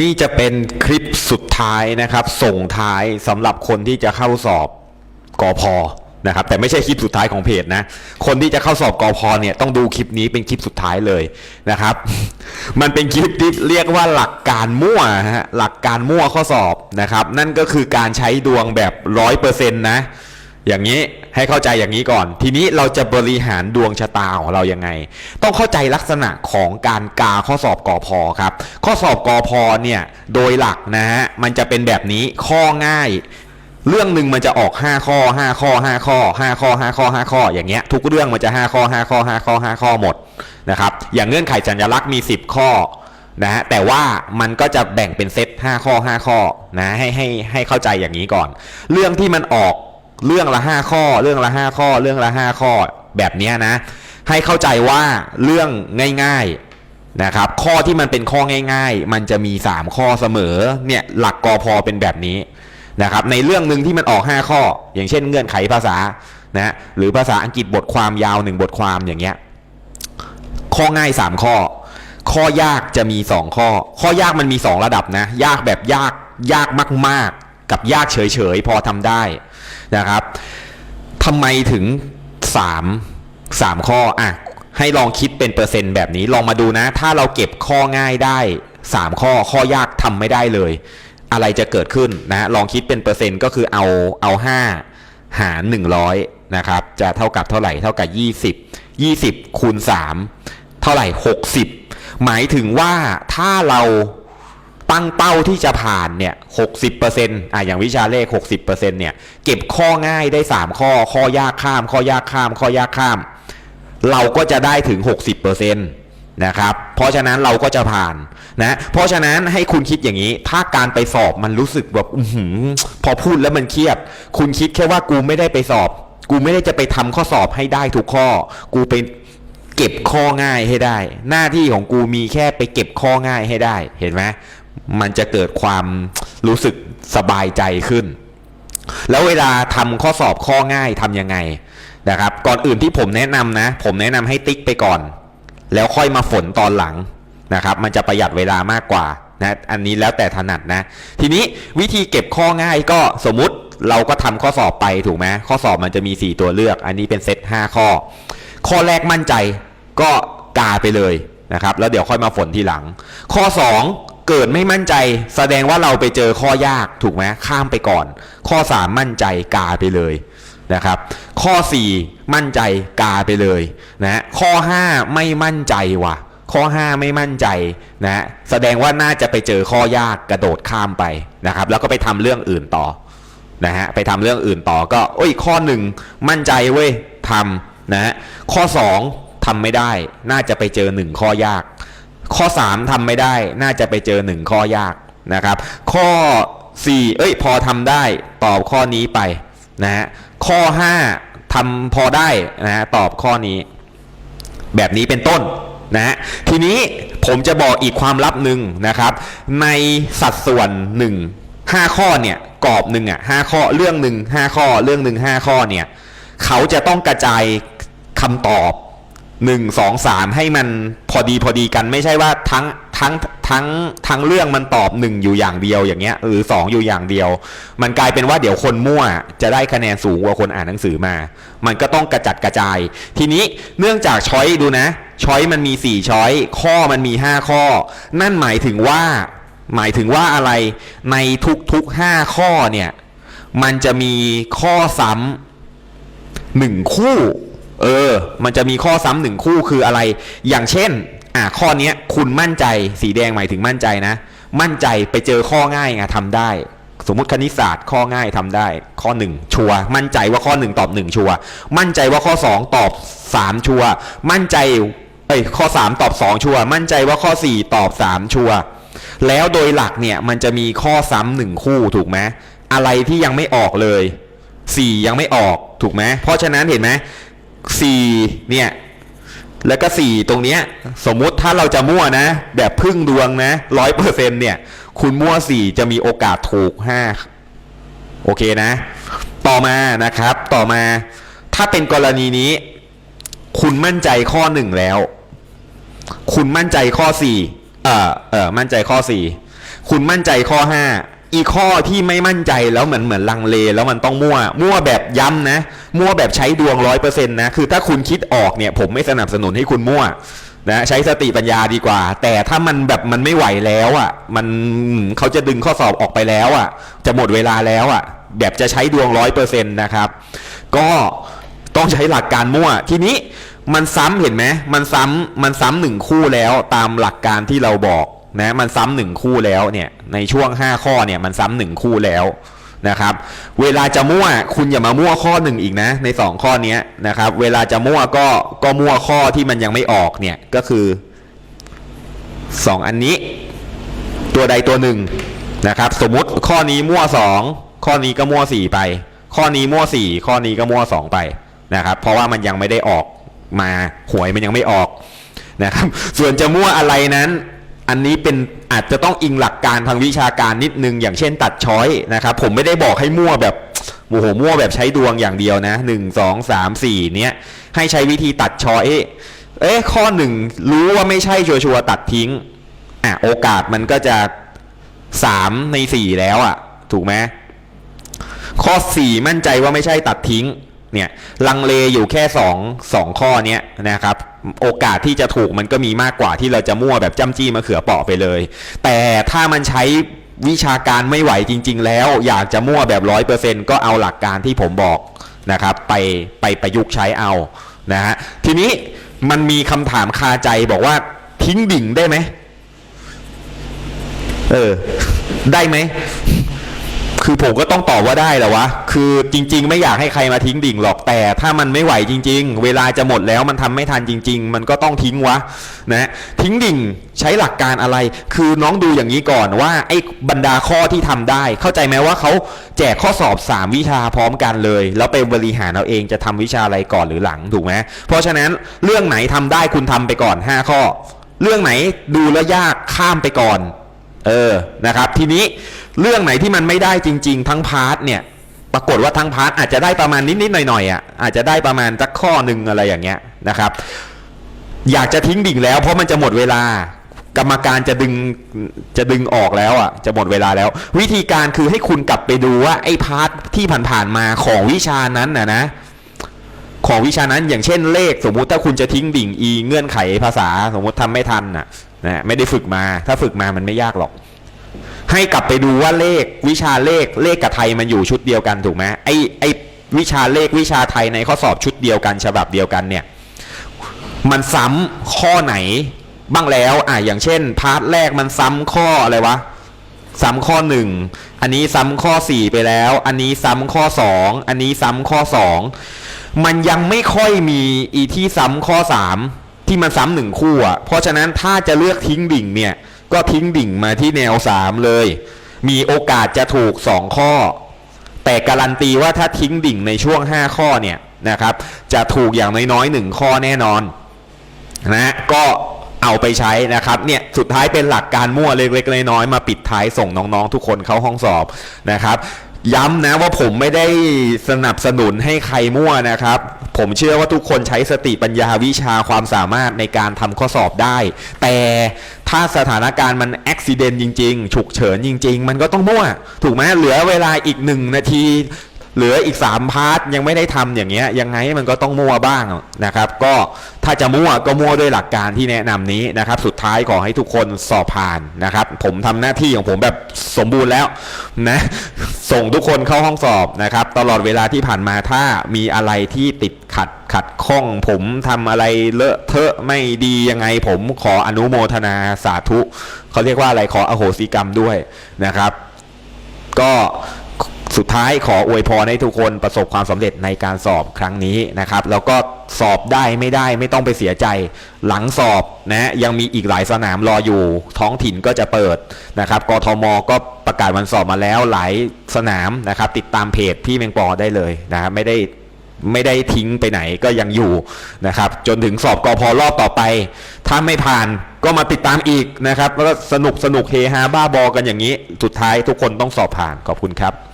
นี่จะเป็นคลิปสุดท้ายนะครับ ส่งท้ายสำหรับคนที่จะเข้าสอบกอพอนะครับแต่ไม่ใช่คลิปสุดท้ายของเพจนะ คนที่จะเข้าสอบกอพอเนี่ยต้องดูคลิปนี้เป็นคลิปสุดท้ายเลยนะครับ มันเป็นคลิปที่เรียกว่าหลักการมั่วฮะหลักการมั่วข้อสอบนะครับ นั่นก็คือการใช้ดวงแบบร้อยเปอร์เซ็นต์นะ อย่างนี้ให้เข้าใจอย่างนี้ก่อน ทีนี้เราจะบริหารดวงชะตาของเรายังไง ต้องเข้าใจลักษณะของการกาข้อสอบกอพอครับ ข้อสอบกอพอเนี่ยโดยหลักนะฮะมันจะเป็นแบบนี้ข้อง่ายเรื่องหนึ่งมันจะออก 5 ข้อ 5 ข้อ 5 ข้อ 5 ข้อ 5 ข้อ 5 ข้อ อย่างเงี้ยทุกเรื่องมันจะ 5 ข้อ 5 ข้อ 5 ข้อ 5 ข้อหมดนะครับอย่างเงื่อนไขสัญลักษณ์มี 10 ข้อนะฮะแต่ว่ามันก็จะแบ่งเป็นเซต5ข้อ 5 ข้อนะให้ให้ให้เข้าใจอย่างนี้ก่อน เรื่องที่มันออก เรื่องละ5ข้อ เรื่องละ5ข้อ เรื่องละ5ข้อแบบนี้นะ ให้เข้าใจว่าเรื่องง่ายๆนะครับ ข้อที่มันเป็นข้อง่าย ๆ มันจะมี 3 ข้อเสมอเนี่ยหลักกอพอเป็นแบบนี้นะครับ ในเรื่องหนึ่งที่มันออก 5 ข้อ อย่างเช่นเงื่อนไขภาษานะหรือภาษาอังกฤษบทความยาว 1 บทความอย่างเงี้ยข้อง่าย 3 ข้อ ข้อยากจะมี 2 ข้อ ข้อยากมันมี 2 ระดับนะ ยากแบบยากยากมาก ๆ กับยากเฉยๆพอทำได้ นะครับทำไมถึง 3 3 ข้ออะให้ลองคิดเป็นเปอร์เซ็นต์แบบนี้ลองมาดูนะ ถ้าเราเก็บข้อง่ายได้ 3 ข้อข้อยากทำไม่ได้เลย อะไรจะเกิดขึ้นนะลองคิดเป็นเปอร์เซ็นต์ก็คือเอาเอา 5 หาร 100 นะครับ จะเท่ากับเท่าไหร่เท่ากับ 20 20 คูณ 3 เท่าไหร่ 60 หมายถึงว่าถ้าเรา ตั้งเป้าที่จะผ่านเนี่ย60%อะอย่างวิชาเลข60%เนี่ยเก็บข้อง่ายได้3ข้อ ข้อยากข้าม ข้อยากข้าม ข้อยากข้าม เราก็จะได้ถึง60%นะครับเพราะฉะนั้นเราก็จะผ่านนะเพราะฉะนั้นให้คุณคิดอย่างนี้ ถ้าการไปสอบมันรู้สึกแบบอืพอพูดแล้วมันเครียด คุณคิดแค่ว่ากูไม่ได้ไปสอบ กูไม่ได้จะไปทำข้อสอบให้ได้ทุกข้อ กูไปเก็บข้อง่ายให้ได้ หน้าที่ของกูมีแค่ไปเก็บข้อง่ายให้ได้เห็นไหม มันจะเกิดความรู้สึกสบายใจขึ้น แล้วเวลาทำข้อสอบข้อง่ายทำยังไงนะครับ ก่อนอื่นที่ผมแนะนำนะ ผมแนะนำให้ติ๊กไปก่อน แล้วค่อยมาฝนตอนหลังนะครับ มันจะประหยัดเวลามากกว่านะอันนี้แล้วแต่ถนัดนะ ทีนี้วิธีเก็บข้อง่ายก็สมมุติเราก็ทำข้อสอบไปถูกไหมข้อสอบมันจะมี 4 ตัวเลือก อันนี้เป็นเซต5ข้อ ข้อแรกมั่นใจก็กาไปเลยนะครับ แล้วเดี๋ยวค่อยมาฝนทีหลัง ข้อ 2 เกิดไม่มั่นใจแสดงว่าเราไปเจอข้อยากถูกไหมข้ามไปก่อน ข้อ 3 มั่นใจกาไปเลยนะครับ ข้อ 4 มั่นใจกาไปเลยนะข้อ 5 ไม่มั่นใจว่ะ ข้อ 5 ไม่มั่นใจนะแสดงว่าน่าจะไปเจอข้อยากกระโดดข้ามไปนะครับ แล้วก็ไปทำเรื่องอื่นต่อนะฮะไปทำเรื่องอื่นต่อก็โอ้ยข้อหนึ่งมั่นใจเว้ยทำนะฮะข้อ 2ทำไม่ได้ น่าจะไปเจอหนึ่งข้อยาก ข้อ 3ทำไม่ได้น่าจะไปเจอหนึ่งข้อยากนะครับ ข้อ 4 เอ้ยพอทำได้ตอบข้อนี้ไปนะฮะข้อ 5ทำพอได้นะฮะตอบข้อนี้ แบบนี้เป็นต้นนะฮะทีนี้ผมจะบอกอีกความลับหนึ่งนะครับ ในสัดส่วน 1 5 ข้อเนี่ยกรอบหนึ่งอะห้าข้อเรื่องหนึ่งห้าข้อเรื่องหนึ่งห้าข้อเนี่ยเขาจะต้องกระจายคำตอบ หนึ่งสองสามให้มันพอดีพอดีกันไม่ใช่ว่าทั้งทั้งทั้งทั้งเรื่องมันตอบหนึ่งอยู่อย่างเดียวอย่างเงี้ยหรือสองอยู่อย่างเดียว มันกลายเป็นว่าเดี๋ยวคนมั่วจะได้คะแนนสูงกว่าคนอ่านหนังสือมา มันก็ต้องกระจัดกระจาย ทีนี้เนื่องจากช้อยดูนะช้อยมันมีสี่ช้อยข้อมันมีห้าข้อ นั่นหมายถึงว่า หมายถึงว่าอะไรในทุกๆห้าข้อเนี่ย มันจะมีข้อซ้ำหนึ่งคู่ เออ มันจะมีข้อซ้ำหนึ่งคู่คืออะไร อย่างเช่น อะข้อนี้คุณมั่นใจ สีแดงหมายถึงมั่นใจนะ มั่นใจไปเจอข้อง่ายไงทำได้ สมมติคณิตศาสตร์ข้อง่ายทำได้ ข้อหนึ่งชัว มั่นใจว่าข้อหนึ่งตอบหนึ่งชัว มั่นใจว่าข้อสองตอบสามชัว มั่นใจ เอ้ย ข้อสามตอบสองชัว มั่นใจว่าข้อสี่ตอบสามชัว แล้วโดยหลักเนี่ยมันจะมีข้อซ้ำหนึ่งคู่ถูกไหม อะไรที่ยังไม่ออกเลยสี่ยังไม่ออกถูกไหม เพราะฉะนั้นเห็นไหม สี่เนี่ย แล้วก็สี่ตรงเนี้ย สมมุติถ้าเราจะมั่วนะ แบบพึ่งดวงนะร้อยเปอร์เซ็นเนี่ย คุณมั่วสี่จะมีโอกาสถูกห้าโอเคนะ ต่อมานะครับ ต่อมา ถ้าเป็นกรณีนี้ คุณมั่นใจข้อหนึ่งแล้ว คุณมั่นใจข้อสี่เออเออมั่นใจข้อสี่คุณมั่นใจข้อห้า อีข้อที่ไม่มั่นใจแล้วเหมือนเหมือนลังเลแล้วมันต้องมั่ว มั่วแบบย้ำนะ มั่วแบบใช้ดวงร้อยเปอร์เซ็นต์นะ คือถ้าคุณคิดออกเนี่ย ผมไม่สนับสนุนให้คุณมั่วนะใช้สติปัญญาดีกว่า แต่ถ้ามันแบบมันไม่ไหวแล้วอะ มันเขาจะดึงข้อสอบออกไปแล้วอะ จะหมดเวลาแล้วอะ แบบจะใช้ดวงร้อยเปอร์เซ็นต์นะครับ ก็ต้องใช้หลักการมั่วทีนี้มันซ้ำเห็นไหมมันซ้ำมันซ้ำหนึ่งคู่แล้วตามหลักการที่เราบอก นะมันซ้ำหนึ่งคู่แล้วเนี่ยในช่วง 5 ข้อเนี่ยมันซ้ำหนึ่งคู่แล้วนะครับเวลาจะมั่วคุณอย่ามามั่วข้อหนึ่งอีกนะใน 2 ข้อนี้นะครับเวลาจะมั่วก็ก็มั่วข้อที่มันยังไม่ออกเนี่ยก็คือ 2 อันนี้ ตัวใดตัวหนึ่งนะครับสมมุติข้อนี้มั่วสองข้อนี้ก็มั่วสี่ไป ข้อนี้มั่วสี่ข้อนี้ก็มั่วสองไปนะครับเพราะว่ามันยังไม่ได้ออกมาหวยมันยังไม่ออกนะครับส่วนจะมั่วอะไรนั้น อันนี้เป็นอาจจะต้องอิงหลักการทางวิชาการนิดนึง อย่างเช่นตัดช้อยนะครับผมไม่ได้บอกให้มั่วแบบโอ้โหมั่วแบบใช้ดวงอย่างเดียวนะหนึ่งสองสามสี่เนี้ยให้ใช้วิธีตัดช้อยเอ๊ะข้อหนึ่งรู้ว่าไม่ใช่ชัวร์ตัดทิ้งอะโอกาสมันก็จะสามในสี่แล้วอะ ถูกไหมข้อสี่มั่นใจว่าไม่ใช่ตัดทิ้ง เนี่ยลังเลอยู่แค่สองสองข้อเนี้ยนะครับโอกาสที่จะถูกมันก็มีมากกว่าที่เราจะมั่วแบบจ้ำจี้มะเขือเปาะไปเลย แต่ถ้ามันใช้วิชาการไม่ไหวจริง ๆ แล้ว อยากจะมั่วแบบร้อยเปอร์เซ็นก็เอาหลักการที่ผมบอกนะครับไปไปประยุกต์ใช้เอานะฮะทีนี้มันมีคำถามคาใจบอกว่าทิ้งดิ่งได้ไหมเออได้ไหม คือผมก็ต้องตอบว่าได้แหละวะ คือจริง ๆ ไม่อยากให้ใครมาทิ้งดิ่งหรอก แต่ถ้ามันไม่ไหวจริง ๆ เวลาจะหมดแล้วมันทำไม่ทันจริง ๆ มันก็ต้องทิ้งวะนะทิ้งดิ่งใช้หลักการอะไร คือน้องดูอย่างนี้ก่อนว่าไอ้บรรดาข้อที่ทำได้ เข้าใจไหมว่าเขาแจกข้อสอบ 3 วิชาพร้อมกันเลย แล้วไปบริหารเอาเองจะทำวิชาอะไรก่อนหรือหลังถูกไหมเพราะฉะนั้นเรื่องไหนทำได้คุณทำไปก่อน 5 ข้อ เรื่องไหนดูแล้วยากข้ามไปก่อน เออนะครับ ทีนี้เรื่องไหนที่มันไม่ได้จริง ๆ ทั้งพาร์ทเนี่ยปรากฏว่าทั้งพาร์ทอาจจะได้ประมาณนิดๆหน่อยๆอะอาจจะได้ประมาณสักข้อหนึ่งอะไรอย่างเงี้ยนะครับ อยากจะทิ้งดิ่งแล้ว เพราะมันจะหมดเวลากรรมการจะดึงจะดึงออกแล้วอะจะหมดเวลาแล้ว วิธีการคือให้คุณกลับไปดูว่าไอ้พาร์ทที่ผ่านๆมาของวิชานั้นนะนะ ของวิชานั้นอย่างเช่นเลขสมมุติถ้าคุณจะทิ้งดิ่งอีเงื่อนไขภาษาสมมุติทำไม่ทันน่ะ นะไม่ได้ฝึกมา ถ้าฝึกมามันไม่ยากหรอก ให้กลับไปดูว่าเลขวิชาเลขเลขกับไทยมันอยู่ชุดเดียวกันถูกไหมไอไอวิชาเลขวิชาไทยในข้อสอบชุดเดียวกันฉบับเดียวกันเนี่ยมันซ้ำข้อไหนบ้างแล้วอะอย่างเช่น พาร์ทแรกมันซ้ำข้ออะไรวะซ้ำข้อหนึ่งอันนี้ซ้ำข้อสี่ไปแล้ว อันนี้ซ้ำข้อสองอันนี้ซ้ำข้อสองมันยังไม่ค่อยมีอีที่ซ้ำข้อสาม ที่มันซ้ำหนึ่งคู่อะ เพราะฉะนั้นถ้าจะเลือกทิ้งดิ่งเนี่ย ก็ทิ้งดิ่งมาที่แนวสามเลย มีโอกาสจะถูกสองข้อ แต่การันตีว่าถ้าทิ้งดิ่งในช่วง5ข้อเนี่ยนะครับ จะถูกอย่างน้อยๆหนึ่งข้อแน่นอนนะก็เอาไปใช้นะครับเนี่ยสุดท้ายเป็นหลักการมั่วเล็กๆน้อยๆมาปิดท้ายส่งน้องๆทุกคนเข้าห้องสอบนะครับ ย้ำนะว่าผมไม่ได้สนับสนุนให้ใครมั่วนะครับ ผมเชื่อว่าทุกคนใช้สติปัญญาวิชาความสามารถในการทำข้อสอบได้ แต่ถ้าสถานการณ์มันอุบิเหตุจริง ๆ ฉุกเฉินจริง ๆ มันก็ต้องมั่ว ถูกไหมเหลือเวลาอีกหนึ่งนาที เหลืออีก 3 พาร์ทยังไม่ได้ทำอย่างเงี้ยยังไงมันก็ต้องมั่วบ้างนะครับ ก็ถ้าจะมั่วก็มั่วด้วยหลักการที่แนะนำนี้นะครับ สุดท้ายขอให้ทุกคนสอบผ่านนะครับ ผมทำหน้าที่ของผมแบบสมบูรณ์แล้วนะส่งทุกคนเข้าห้องสอบนะครับ ตลอดเวลาที่ผ่านมาถ้ามีอะไรที่ติดขัดขัดข้องผมทำอะไรเลอะเทอะไม่ดียังไง ผมขออนุโมทนาสาธุเขาเรียกว่าอะไรขออโหสิกรรมด้วยนะครับ ก็ สุดท้ายขออวยพรให้ทุกคนประสบความสำเร็จในการสอบครั้งนี้นะครับ แล้วก็สอบได้ไม่ได้ไม่ต้องไปเสียใจ หลังสอบนะยังมีอีกหลายสนามรออยู่ ท้องถิ่นก็จะเปิดนะครับกทมก็ประกาศวันสอบมาแล้วหลายสนามนะครับ ติดตามเพจพี่แมงปอได้เลยนะครับไม่ได้ไม่ได้ทิ้งไปไหนก็ยังอยู่นะครับ จนถึงสอบกอพอรอบต่อไป ถ้าไม่ผ่านก็มาติดตามอีกนะครับ แล้วก็สนุกสนุกเฮฮาบ้าบอกันอย่างนี้ สุดท้ายทุกคนต้องสอบผ่านขอบคุณครับ